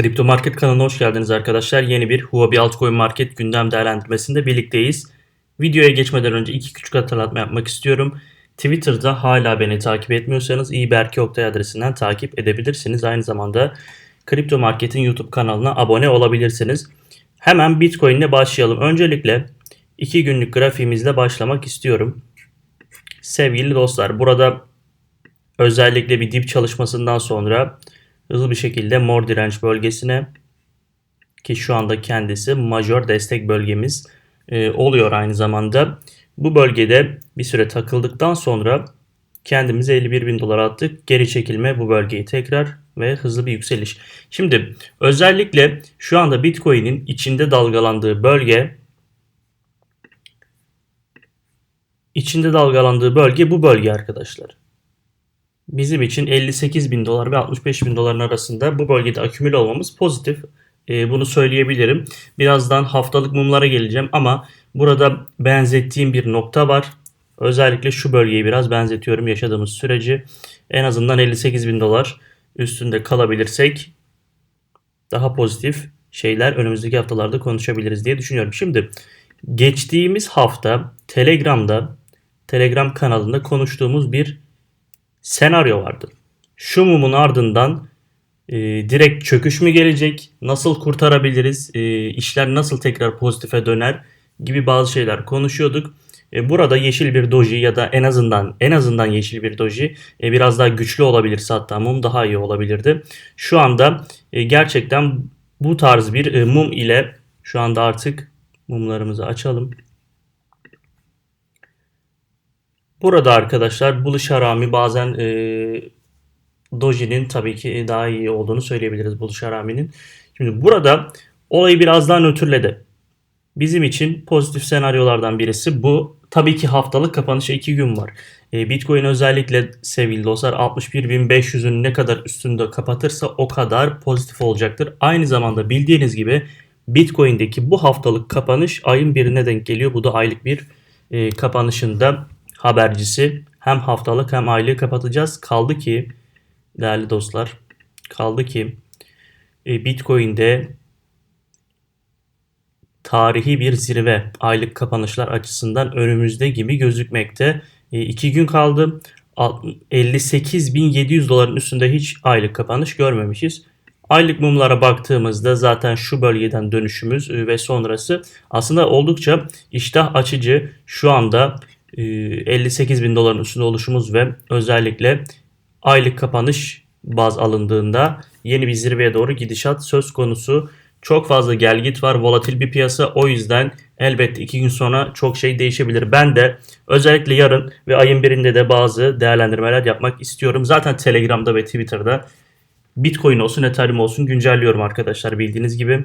Kripto Market kanalına hoş geldiniz arkadaşlar. Yeni bir Huobi Altcoin Market gündem değerlendirmesinde birlikteyiz. Videoya geçmeden önce iki küçük hatırlatma yapmak istiyorum. Twitter'da hala beni takip etmiyorsanız İberki Oktay adresinden takip edebilirsiniz. Aynı zamanda Kripto Market'in YouTube kanalına abone olabilirsiniz. Hemen Bitcoin ile başlayalım. Öncelikle 2 günlük grafiğimizle başlamak istiyorum. Sevgili dostlar burada özellikle bir dip çalışmasından sonra hızlı bir şekilde mor direnç bölgesine ki şu anda kendisi majör destek bölgemiz e, oluyor aynı zamanda. Bu bölgede bir süre takıldıktan sonra kendimize 51 bin dolar attık. Geri çekilme bu bölgeyi tekrar ve hızlı bir yükseliş. Şimdi özellikle şu anda Bitcoin'in içinde dalgalandığı bölge içinde dalgalandığı bölge bu bölge arkadaşlar bizim için 58 bin dolar ve 65 bin doların arasında bu bölgede akümül olmamız pozitif. E, bunu söyleyebilirim. Birazdan haftalık mumlara geleceğim ama burada benzettiğim bir nokta var. Özellikle şu bölgeyi biraz benzetiyorum yaşadığımız süreci. En azından 58 bin dolar üstünde kalabilirsek daha pozitif şeyler önümüzdeki haftalarda konuşabiliriz diye düşünüyorum. Şimdi geçtiğimiz hafta Telegram'da Telegram kanalında konuştuğumuz bir senaryo vardı. Şu mumun ardından e, direkt çöküş mü gelecek? Nasıl kurtarabiliriz? E, işler nasıl tekrar pozitife döner? Gibi bazı şeyler konuşuyorduk. E, burada yeşil bir doji ya da en azından en azından yeşil bir doji e, biraz daha güçlü olabilirse hatta mum daha iyi olabilirdi. Şu anda e, gerçekten bu tarz bir e, mum ile şu anda artık mumlarımızı açalım. Burada arkadaşlar buluş harami bazen e, Doji'nin tabii ki daha iyi olduğunu söyleyebiliriz buluş haraminin. Şimdi burada olayı biraz daha nötrledi. Bizim için pozitif senaryolardan birisi bu. Tabii ki haftalık kapanışa 2 gün var. E, Bitcoin özellikle sevgili dostlar 61.500'ün ne kadar üstünde kapatırsa o kadar pozitif olacaktır. Aynı zamanda bildiğiniz gibi Bitcoin'deki bu haftalık kapanış ayın birine denk geliyor. Bu da aylık bir e, kapanışında habercisi. Hem haftalık hem aylık kapatacağız. Kaldı ki değerli dostlar kaldı ki e, Bitcoin'de tarihi bir zirve aylık kapanışlar açısından önümüzde gibi gözükmekte. 2 e, gün kaldı. 58.700 doların üstünde hiç aylık kapanış görmemişiz. Aylık mumlara baktığımızda zaten şu bölgeden dönüşümüz e, ve sonrası aslında oldukça iştah açıcı. Şu anda 58 bin doların üstünde oluşumuz ve özellikle aylık kapanış baz alındığında yeni bir zirveye doğru gidişat söz konusu. Çok fazla gelgit var, volatil bir piyasa. O yüzden elbette iki gün sonra çok şey değişebilir. Ben de özellikle yarın ve ayın birinde de bazı değerlendirmeler yapmak istiyorum. Zaten Telegram'da ve Twitter'da Bitcoin olsun, Ethereum olsun güncelliyorum arkadaşlar bildiğiniz gibi.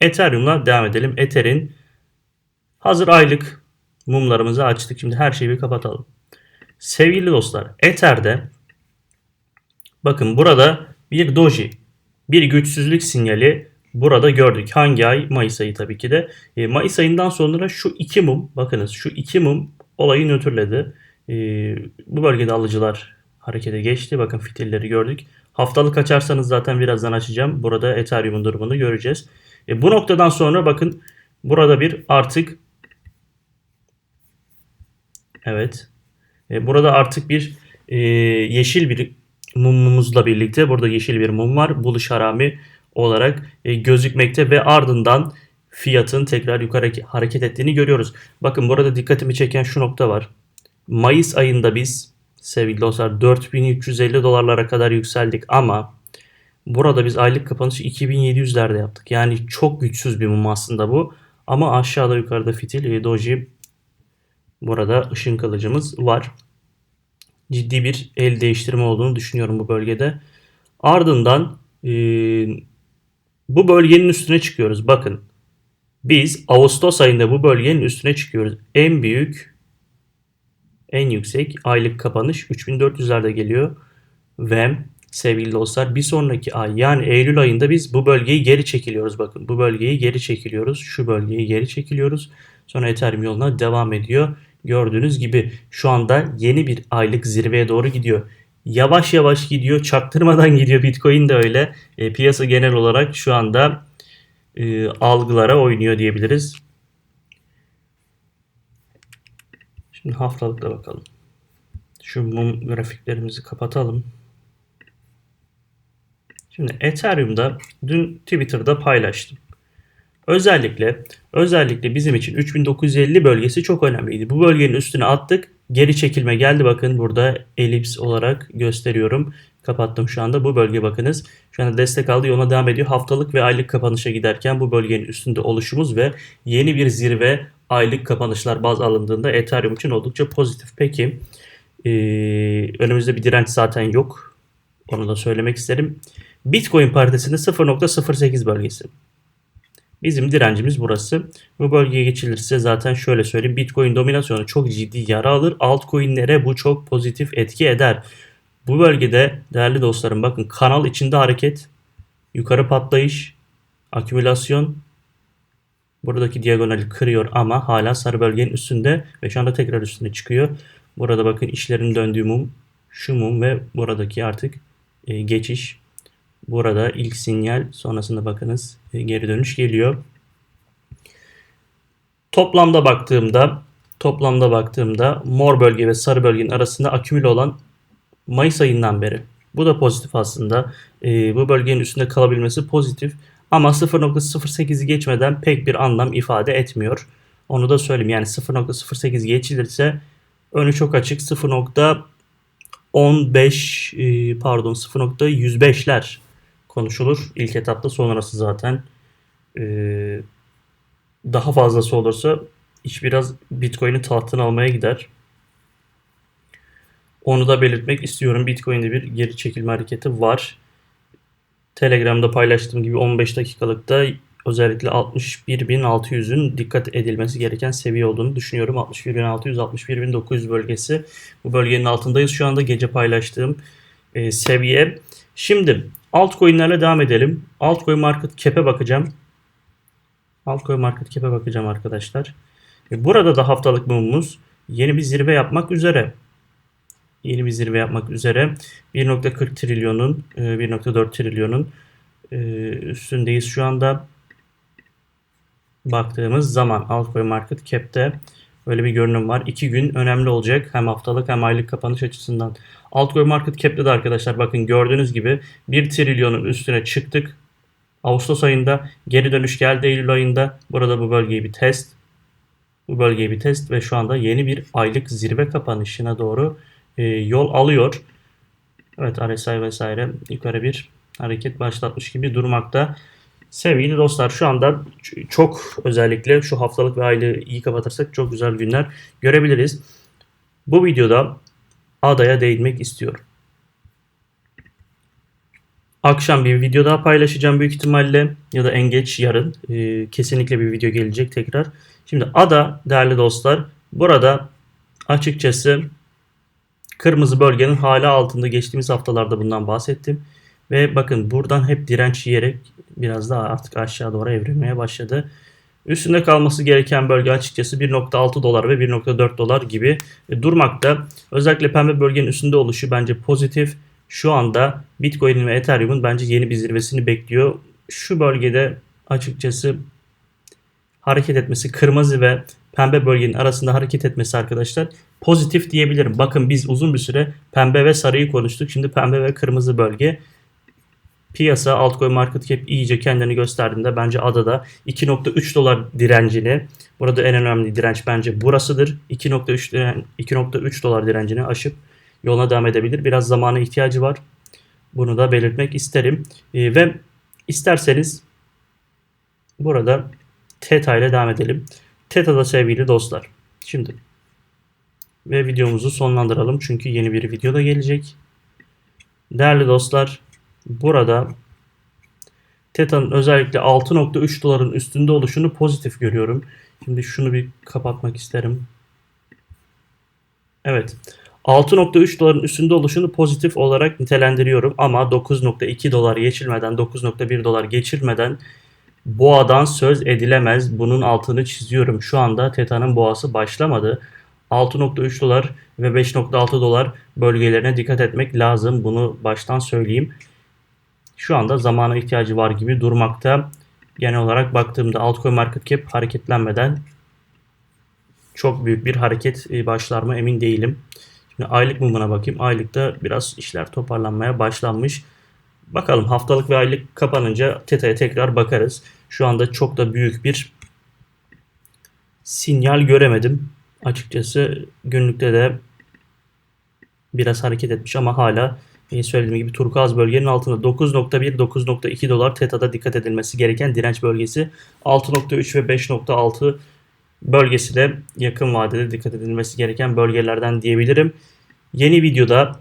Ethereum'la devam edelim. Ether'in Hazır aylık mumlarımızı açtık. Şimdi her şeyi bir kapatalım. Sevgili dostlar Ether'de bakın burada bir doji bir güçsüzlük sinyali burada gördük. Hangi ay? Mayıs ayı tabii ki de. E, Mayıs ayından sonra şu iki mum bakınız şu iki mum olayı nötrledi. E, bu bölgede alıcılar harekete geçti. Bakın fitilleri gördük. Haftalık açarsanız zaten birazdan açacağım. Burada Ethereum'un durumunu göreceğiz. E, bu noktadan sonra bakın burada bir artık Evet. E, burada artık bir e, yeşil bir mumumuzla birlikte burada yeşil bir mum var. Buluş harami olarak e, gözükmekte ve ardından fiyatın tekrar yukarı hareket ettiğini görüyoruz. Bakın burada dikkatimi çeken şu nokta var. Mayıs ayında biz sevgili dostlar 4350 dolarlara kadar yükseldik ama burada biz aylık kapanışı 2700'lerde yaptık. Yani çok güçsüz bir mum aslında bu. Ama aşağıda yukarıda fitil doji Burada ışın kılıcımız var. Ciddi bir el değiştirme olduğunu düşünüyorum bu bölgede. Ardından e, bu bölgenin üstüne çıkıyoruz. Bakın biz Ağustos ayında bu bölgenin üstüne çıkıyoruz. En büyük en yüksek aylık kapanış 3400'lerde geliyor. Ve sevgili dostlar bir sonraki ay yani Eylül ayında biz bu bölgeyi geri çekiliyoruz. Bakın bu bölgeyi geri çekiliyoruz. Şu bölgeyi geri çekiliyoruz. Sonra Ethereum yoluna devam ediyor. Gördüğünüz gibi şu anda yeni bir aylık zirveye doğru gidiyor. yavaş yavaş gidiyor. Çaktırmadan gidiyor. Bitcoin de öyle. E, piyasa genel olarak şu anda e, algılara oynuyor diyebiliriz. Şimdi haftalıkta bakalım. Şu mum grafiklerimizi kapatalım. Şimdi Ethereum'da dün Twitter'da paylaştım. Özellikle özellikle bizim için 3950 bölgesi çok önemliydi. Bu bölgenin üstüne attık. Geri çekilme geldi bakın burada elips olarak gösteriyorum. Kapattım şu anda. Bu bölge bakınız. Şu anda destek aldı yoluna devam ediyor. Haftalık ve aylık kapanışa giderken bu bölgenin üstünde oluşumuz ve yeni bir zirve aylık kapanışlar baz alındığında Ethereum için oldukça pozitif. Peki ee, önümüzde bir direnç zaten yok. Onu da söylemek isterim. Bitcoin paritesinde 0.08 bölgesi. Bizim direncimiz burası. Bu bölgeye geçilirse zaten şöyle söyleyeyim. Bitcoin dominasyonu çok ciddi yara alır. Altcoin'lere bu çok pozitif etki eder. Bu bölgede değerli dostlarım bakın kanal içinde hareket, yukarı patlayış, akümülasyon buradaki diagonali kırıyor ama hala sarı bölgenin üstünde ve şu anda tekrar üstüne çıkıyor. Burada bakın işlerin döndüğü mum şu mum ve buradaki artık e, geçiş Burada ilk sinyal sonrasında bakınız e, geri dönüş geliyor. Toplamda baktığımda toplamda baktığımda mor bölge ve sarı bölgenin arasında akümüle olan Mayıs ayından beri. Bu da pozitif aslında. E, bu bölgenin üstünde kalabilmesi pozitif. Ama 0.08'i geçmeden pek bir anlam ifade etmiyor. Onu da söyleyeyim. Yani 0.08 geçilirse önü çok açık 0.15 e, pardon 0.105'ler konuşulur. İlk etapta sonrası zaten e, daha fazlası olursa iş biraz Bitcoin'i tahtına almaya gider. Onu da belirtmek istiyorum. Bitcoin'de bir geri çekilme hareketi var. Telegram'da paylaştığım gibi 15 dakikalıkta özellikle 61.600'ün dikkat edilmesi gereken seviye olduğunu düşünüyorum. 61.600, 61.900 bölgesi. Bu bölgenin altındayız şu anda gece paylaştığım e, seviye. Şimdi Altcoin'lerle devam edelim. Altcoin Market Cap'e bakacağım. Altcoin Market Cap'e bakacağım arkadaşlar. E, burada da haftalık mumumuz yeni bir zirve yapmak üzere. Yeni bir zirve yapmak üzere. 1.40 trilyonun, 1.4 e, trilyonun e, üstündeyiz şu anda. Baktığımız zaman Altcoin Market Cap'te böyle bir görünüm var. 2 gün önemli olacak hem haftalık hem aylık kapanış açısından. Altcoin Market Cap'te de arkadaşlar bakın gördüğünüz gibi 1 trilyonun üstüne çıktık. Ağustos ayında geri dönüş geldi Eylül ayında. Burada bu bölgeyi bir test. Bu bölgeyi bir test ve şu anda yeni bir aylık zirve kapanışına doğru e, yol alıyor. Evet RSI vesaire yukarı bir hareket başlatmış gibi durmakta. Sevgili dostlar şu anda çok özellikle şu haftalık ve aylığı iyi kapatırsak çok güzel günler görebiliriz. Bu videoda adaya değinmek istiyorum. Akşam bir video daha paylaşacağım büyük ihtimalle ya da en geç yarın e, kesinlikle bir video gelecek tekrar. Şimdi ada değerli dostlar burada açıkçası kırmızı bölgenin hala altında geçtiğimiz haftalarda bundan bahsettim. Ve bakın buradan hep direnç yiyerek biraz daha artık aşağı doğru evrilmeye başladı. Üstünde kalması gereken bölge açıkçası 1.6 dolar ve 1.4 dolar gibi durmakta. Özellikle pembe bölgenin üstünde oluşu bence pozitif. Şu anda Bitcoin ve Ethereum'un bence yeni bir zirvesini bekliyor. Şu bölgede açıkçası hareket etmesi kırmızı ve pembe bölgenin arasında hareket etmesi arkadaşlar pozitif diyebilirim. Bakın biz uzun bir süre pembe ve sarıyı konuştuk. Şimdi pembe ve kırmızı bölge piyasa altcoin market cap iyice kendini gösterdiğinde bence adada 2.3 dolar direncini burada en önemli direnç bence burasıdır. 2.3 2.3 dolar direncini aşıp yoluna devam edebilir. Biraz zamana ihtiyacı var. Bunu da belirtmek isterim. E, ve isterseniz burada TETA ile devam edelim. TETA'da sevgili dostlar. Şimdi ve videomuzu sonlandıralım çünkü yeni bir video da gelecek. Değerli dostlar burada Teta'nın özellikle 6.3 doların üstünde oluşunu pozitif görüyorum. Şimdi şunu bir kapatmak isterim. Evet. 6.3 doların üstünde oluşunu pozitif olarak nitelendiriyorum ama 9.2 dolar geçilmeden 9.1 dolar geçilmeden boğadan söz edilemez. Bunun altını çiziyorum. Şu anda Teta'nın boğası başlamadı. 6.3 dolar ve 5.6 dolar bölgelerine dikkat etmek lazım. Bunu baştan söyleyeyim. Şu anda zamana ihtiyacı var gibi durmakta. Genel olarak baktığımda altcoin market cap hareketlenmeden çok büyük bir hareket e, başlar mı emin değilim. Şimdi aylık mumuna bakayım. Aylıkta biraz işler toparlanmaya başlanmış. Bakalım haftalık ve aylık kapanınca TETA'ya tekrar bakarız. Şu anda çok da büyük bir sinyal göremedim. Açıkçası günlükte de biraz hareket etmiş ama hala e, söylediğim gibi turkuaz bölgenin altında 9.1 9.2 dolar TETA'da dikkat edilmesi gereken direnç bölgesi 6.3 ve 5.6 bölgesi de yakın vadede dikkat edilmesi gereken bölgelerden diyebilirim. Yeni videoda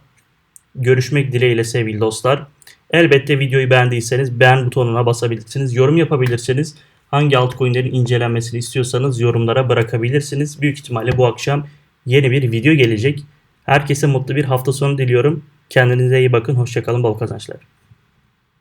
görüşmek dileğiyle sevgili dostlar. Elbette videoyu beğendiyseniz beğen butonuna basabilirsiniz. Yorum yapabilirsiniz. Hangi altcoin'lerin incelenmesini istiyorsanız yorumlara bırakabilirsiniz. Büyük ihtimalle bu akşam yeni bir video gelecek. Herkese mutlu bir hafta sonu diliyorum. Kendinize iyi bakın. Hoşçakalın. Bol kazançlar.